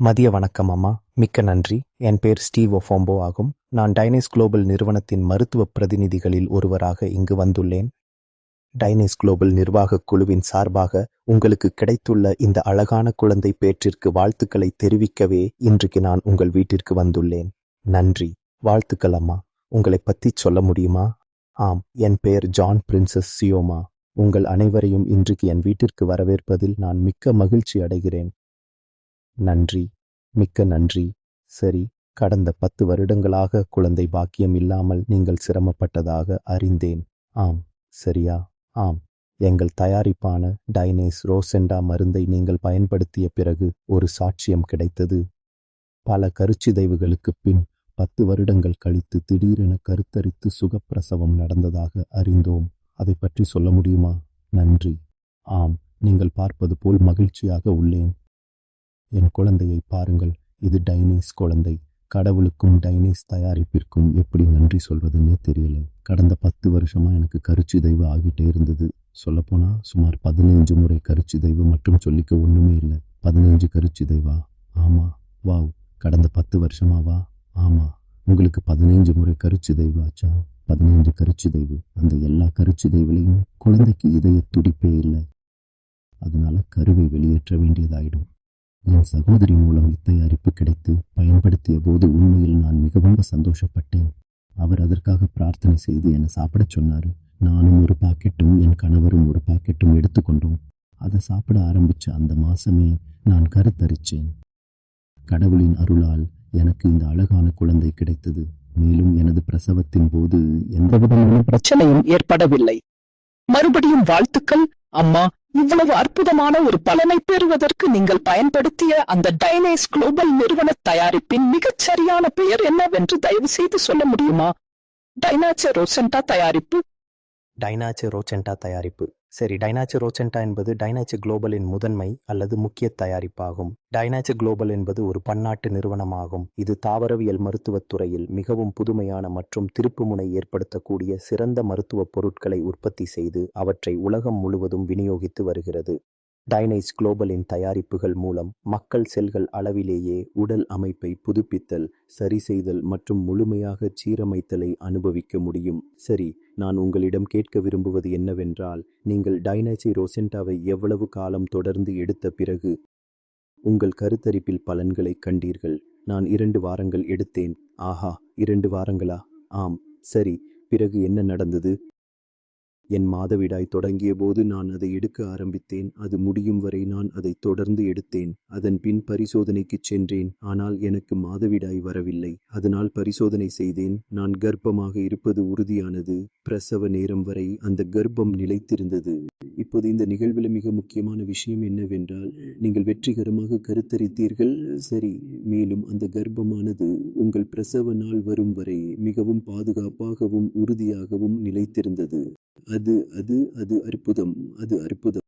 மதிய வணக்கம் அம்மா. மிக்க நன்றி. என் பேர் ஸ்டீவ் ஒஃபோம்போ ஆகும். நான் டைனேஸ் குளோபல் நிறுவனத்தின் மருத்துவ பிரதிநிதிகளில் ஒருவராக இங்கு வந்துள்ளேன். டைனேஸ் குளோபல் நிர்வாகக் குழுவின் சார்பாக உங்களுக்கு கிடைத்துள்ள இந்த அழகான குழந்தை பேற்றிற்கு வாழ்த்துக்களை தெரிவிக்கவே இன்றைக்கு நான் உங்கள் வீட்டிற்கு வந்துள்ளேன். நன்றி. வாழ்த்துக்கள் அம்மா. உங்களை பற்றி சொல்ல முடியுமா? ஆம். என் பெயர் ஜான் பிரின்சஸ் சியோமா. உங்கள் அனைவரையும் இன்றைக்கு என் வீட்டிற்கு வரவேற்பதில் நான் மிக்க மகிழ்ச்சி அடைகிறேன். நன்றி. மிக்க நன்றி. சரி கடந்த பத்து வருடங்களாக குழந்தை பாக்கியம் இல்லாமல் நீங்கள் சிரமப்பட்டதாக அறிந்தேன். ஆம் சரியா? ஆம். எங்கள் தயாரிப்பான டைனேஸ் ரோசெண்டா மருந்தை நீங்கள் பயன்படுத்திய பிறகு ஒரு சாட்சியம் கிடைத்தது. பல கருச்சிதைவுகளுக்குப் பின் பத்து வருடங்கள் கழித்து திடீரென கருத்தரித்து சுகப்பிரசவம் நடந்ததாக அறிந்தோம். அதை பற்றி சொல்ல முடியுமா? நன்றி. ஆம் நீங்கள் பார்ப்பது போல் மகிழ்ச்சியாக உள்ளேன். என் குழந்தையை பாருங்கள் இது டைனீஸ் குழந்தை. கடவுளுக்கும் டைனீஸ் தயாரிப்பிற்கும் எப்படி நன்றி சொல்வதுன்னே தெரியல. கடந்த பத்து வருஷமாக எனக்கு கருச்சிதைவு ஆகிட்டே இருந்தது. சொல்லப்போனால் சுமார் பதினைஞ்சு முறை கருச்சிதைவு மட்டும் சொல்லிக்க ஒன்றுமே இல்லை. பதினைஞ்சு கருச்சிதைவா? ஆமாம் வாவ். கடந்த பத்து வருஷமாவா ஆமாம் உங்களுக்கு பதினைஞ்சு முறை கருச்சிதைவு ஆச்சா? பதினைஞ்சு கருச்சிதைவு. அந்த எல்லா கருச்சிதைவுலையும் குழந்தைக்கு இதய துடிப்பே இல்லை. அதனால கருவை வெளியேற்ற வேண்டியதாயிடும். என் சகோதரி மூலம் இத்தயாரிப்பு கிடைத்து பயன்படுத்திய போது உண்மையில் நான் மிகவும் சந்தோஷப்பட்டேன். அவர் அதற்காக பிரார்த்தனை செய்து என்னை சாப்பிடச் சொன்னார். நானும் ஒரு பாக்கெட்டும் என் கணவரும் ஒரு பாக்கெட்டும் எடுத்துக்கொண்டோம். அதை சாப்பிட ஆரம்பிச்ச அந்த மாசமே நான் கருத்தரிச்சேன். கடவுளின் அருளால் எனக்கு இந்த அழகான குழந்தை கிடைத்தது. மேலும் எனது பிரசவத்தின் போது எந்த விதமான பிரச்சனையும் ஏற்படவில்லை. மறுபடியும் வாழ்த்துக்கள். அம்மா இவ்வளவு அற்புதமான ஒரு பலனை பெறுவதற்கு நீங்கள் பயன்படுத்திய அந்த டைனேஸ் குளோபல் நிறுவன தயாரிப்பின் மிகச் சரியான பெயர் என்னவென்று தயவு செய்து சொல்ல முடியுமா? டைனாச்சர் ரோசென்டா தயாரிப்பு டைனாச்சு ரோச்சென்டா தயாரிப்பு. சரி டைனாச்சு ரோச்சென்டா என்பது டைனாச்சு குளோபலின் முதன்மை அல்லது முக்கிய தயாரிப்பாகும். டைனாச்சு குளோபல் என்பது ஒரு பன்னாட்டு நிறுவனமாகும். இது தாவரவியல் மருத்துவத் துறையில் மிகவும் புதுமையான மற்றும் திருப்புமுனை ஏற்படுத்தக்கூடிய சிறந்த மருத்துவ பொருட்களை உற்பத்தி செய்து அவற்றை உலகம் முழுவதும் விநியோகித்து வருகிறது. டைனைஸ் குளோபலின் தயாரிப்புகள் மூலம் மக்கள் செல்கள் அளவிலேயே உடல் அமைப்பை புதுப்பித்தல் சரி செய்தல் மற்றும் முழுமையாக சீரமைத்தலை அனுபவிக்க முடியும். சரி நான் உங்களிடம் கேட்க விரும்புவது என்னவென்றால் நீங்கள் டைனைசி ரோசென்டாவை எவ்வளவு காலம் தொடர்ந்து எடுத்த பிறகு? உங்கள் கருத்தரிப்பில் பலன்களை கண்டீர்கள். நான் இரண்டு வாரங்கள் எடுத்தேன். ஆஹா இரண்டு வாரங்களா? ஆம் சரி. பிறகு என்ன நடந்தது? என் மாதவிடாய் தொடங்கிய போது நான் அதை எடுக்க ஆரம்பித்தேன். அது முடியும் வரை நான் அதை தொடர்ந்து எடுத்தேன். அதன் பின் பரிசோதனைக்குச் சென்றேன். ஆனால் எனக்கு மாதவிடாய் வரவில்லை. அதனால் பரிசோதனை செய்தேன். நான் கர்ப்பமாக இருப்பது உறுதியானது. பிரசவ நேரம் வரை அந்த கர்ப்பம் நிலைத்திருந்தது. இப்போது இந்த நிகழ்வில் மிக முக்கியமான விஷயம் என்னவென்றால் நீங்கள் வெற்றிகரமாக கருத்தரித்தீர்கள். சரி மேலும் அந்த கர்ப்பமானது உங்கள் பிரசவ நாள் வரும் வரை மிகவும் பாதுகாப்பாகவும் உறுதியாகவும் நிலைத்திருந்தது. அது அது அது அற்புதம் அது அற்புதம்.